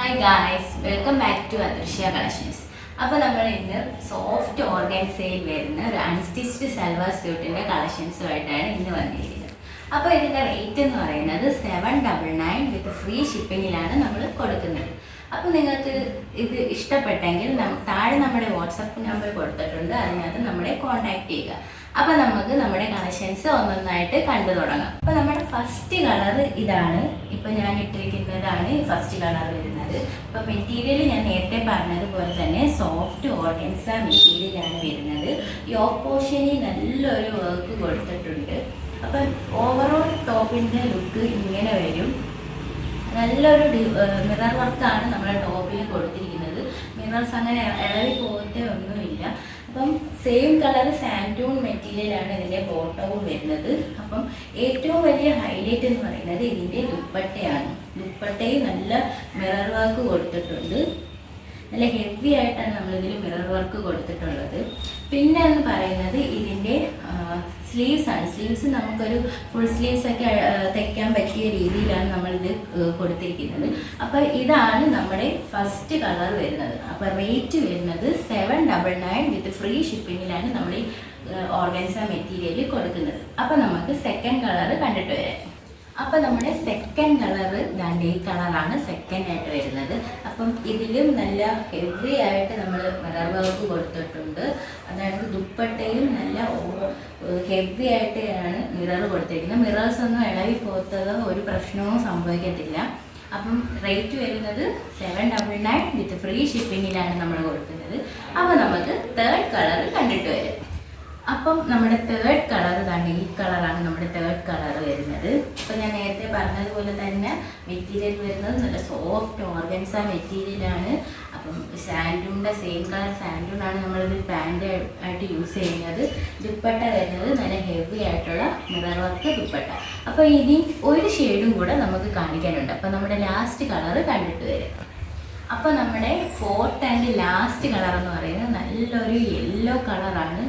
Hi guys welcome back to Adrishya collections അപ്പോൾ നമ്മൾ ഇന്ന് സോഫ്റ്റ് ഓർഗൻസയിൽ വരുന്ന ഒരു അൺസ്റ്റിച്ച്ഡ് സൽവാർ സ്യൂട്ടിന്റെ കളക്ഷൻസുമായിട്ടാണ് ഇന്ന് വന്നിരിക്കുന്നത്. അപ്പോൾ ഇതിന്റെ റേറ്റ് എന്ന് പറയുന്നത് seven double nine with free ഷിപ്പിങ്ങിലാണ് നമ്മൾ കൊടുക്കുന്നത്. അപ്പോൾ നിങ്ങൾക്ക് ഇത് ഇഷ്ടപ്പെട്ടെങ്കിൽ താഴെ നമ്മുടെ വാട്സപ്പ് നമ്പർ കൊടുത്തിട്ടുണ്ട് അതിനകത്ത് നമ്മളെ കോൺടാക്ട് ചെയ്യുക. അപ്പോൾ നമുക്ക് നമ്മുടെ കണക്ഷൻസ് ഒന്നൊന്നായിട്ട് കണ്ടു തുടങ്ങാം. അപ്പോൾ നമ്മുടെ ഫസ്റ്റ് കളർ ഇതാണ്. ഇപ്പോൾ ഞാൻ ഇട്ടിരിക്കുന്നതാണ് ഈ ഫസ്റ്റ് കളർ വരുന്നത്. അപ്പോൾ മെറ്റീരിയൽ ഞാൻ നേരത്തെ പറഞ്ഞതുപോലെ തന്നെ സോഫ്റ്റ് ഓർഗൻസ മെറ്റീരിയലാണ് വരുന്നത്. യോക്ക് പോർഷനിൽ നല്ലൊരു വർക്ക് കൊടുത്തിട്ടുണ്ട്. അപ്പം ഓവറോൾ ടോപ്പിന്റെ ലുക്ക് ഇങ്ങനെ വരും. നല്ലൊരു മിറർ വർക്കാണ് നമ്മുടെ ടോപ്പിൽ കൊടുത്തിരിക്കുന്നത്. മിറർസ് അങ്ങനെ ഇളവി പോകത്തേ ഒന്നുമില്ല. അപ്പം സെയിം കളർ സാൻഡൂൺ മെറ്റീരിയലാണ് ഇതിന്റെ ബോട്ടവും വരുന്നത്. അപ്പം ഏറ്റവും വലിയ ഹൈലൈറ്റ് എന്ന് പറയുന്നത് ഇതിന്റെ ദുപ്പട്ടയാണ്. ദുപ്പട്ടയും നല്ല മിറർ വർക്ക് കൊടുത്തിട്ടുണ്ട്. നല്ല ഹെവി ആയിട്ടാണ് നമ്മളിതിൽ മിറർ വർക്ക് കൊടുത്തിട്ടുള്ളത്. പിന്നെ എന്ന് പറയുന്നത് സ്ലീവ്സ് ആണ്. സ്ലീവ്സ് നമുക്കൊരു ഫുൾ സ്ലീവ്സ് ഒക്കെ തയ്ക്കാൻ പറ്റിയ രീതിയിലാണ് നമ്മളിത് കൊടുത്തിരിക്കുന്നത്. അപ്പോൾ ഇതാണ് നമ്മുടെ ഫസ്റ്റ് കളർ വരുന്നത്. അപ്പോൾ റേറ്റ് വരുന്നത് seven double nine with free ഷിപ്പിങ്ങിലാണ് നമ്മൾ ഓർഗൻസ മെറ്റീരിയൽ കൊടുക്കുന്നത്. അപ്പോൾ നമുക്ക് സെക്കൻഡ് കളർ കണ്ടിട്ട് വരാം. അപ്പൊ നമ്മുടെ സെക്കൻഡ് കളർ ദാണ്ട് ഈ കളറാണ് സെക്കൻഡ് ആയിട്ട് വരുന്നത്. അപ്പം ഇതിലും നല്ല ഹെവി ആയിട്ട് നമ്മൾ മിറർ വർക്ക് കൊടുത്തിട്ടുണ്ട്. അതായത് ദുപ്പട്ടയും നല്ല ഹെവി ആയിട്ടാണ് മിറർ കൊടുത്തിരിക്കുന്നത്. മിറേഴ്സ് ഒന്നും ഇളകി പോത്തതോ ഒരു പ്രശ്നവും സംഭവിക്കത്തില്ല. അപ്പം റേറ്റ് വരുന്നത് seven double nine with free ഷിപ്പിങ്ങിലാണ് നമ്മൾ കൊടുക്കുന്നത്. അപ്പോൾ നമുക്ക് തേർഡ് കളർ കണ്ടിട്ട് വരാം. അപ്പം നമ്മുടെ തേർഡ് കളർ ഇതാണ് ഈ കളറാണ് നമ്മുടെ തേർഡ് കളർ വരുന്നത്. ഇപ്പം ഞാൻ നേരത്തെ പറഞ്ഞതുപോലെ തന്നെ മെറ്റീരിയൽ വരുന്നത് നല്ല സോഫ്റ്റ് ഓർഗൻസ മെറ്റീരിയലാണ് അപ്പം സാൻഡൂണിന്റെ സെയിം കളർ സാൻഡൂണാണ് നമ്മളിത് പാന്റ് ആയിട്ട് യൂസ് ചെയ്യുന്നത്. ദുപ്പട്ട വരുന്നത് നല്ല ഹെവി ആയിട്ടുള്ള മിറർ വർക്ക് ദുപ്പട്ട. അപ്പോൾ ഇനി ഒരു ഷെയ്ഡും കൂടെ നമുക്ക് കാണിക്കാനുണ്ട്. അപ്പം നമ്മുടെ ലാസ്റ്റ് കളർ കണ്ടിട്ട് വരും. അപ്പോൾ നമ്മുടെ ഫോർത്ത് ആൻഡ് ലാസ്റ്റ് കളർ എന്ന് പറയുന്നത് നല്ലൊരു യെല്ലോ കളറാണ്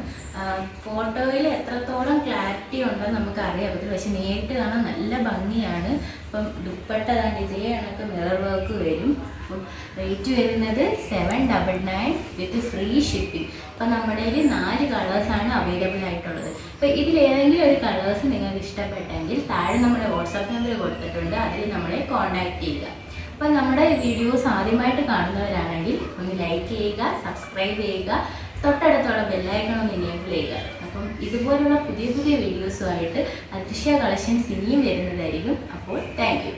ഫോട്ടോയിൽ എത്രത്തോളം ക്ലാരിറ്റി ഉണ്ടെന്ന് നമുക്ക് അറിയാൻ പറ്റില്ല പക്ഷെ നേരിട്ട് കാണാൻ നല്ല ഭംഗിയാണ്. ഇപ്പം ദുപ്പട്ട താണ്ട് ഇതേ കണക്ക് മിറർ വർക്ക് വരും. റേറ്റ് വരുന്നത് seven double nine with free shipping അപ്പം നമ്മുടെ കയ്യിൽ നാല് കളേഴ്സാണ് അവൈലബിൾ ആയിട്ടുള്ളത്. അപ്പോൾ ഇതിലേതെങ്കിലും ഒരു കളേഴ്സ് നിങ്ങൾക്ക് ഇഷ്ടപ്പെട്ടെങ്കിൽ താഴെ നമ്മുടെ വാട്സാപ്പ് നമ്പർ കൊടുത്തിട്ടുണ്ട്. അതിൽ നമ്മളെ കോൺടാക്ട് ചെയ്യുക. അപ്പം നമ്മുടെ വീഡിയോസ് ആദ്യമായിട്ട് കാണുന്നവരാണെങ്കിൽ ചെയ്യുക സബ്സ്ക്രൈബ് ചെയ്യുക തൊട്ടടുത്തുള്ള ബെല്ലൈക്കൺ ഒന്ന് എനേബിൾ ചെയ്യുക. അപ്പം ഇതുപോലുള്ള പുതിയ പുതിയ വീഡിയോസുമായിട്ട് അദൃശ്യ കളക്ഷൻസ് ഇനിയും വരുന്നതായിരിക്കും. അപ്പോൾ താങ്ക്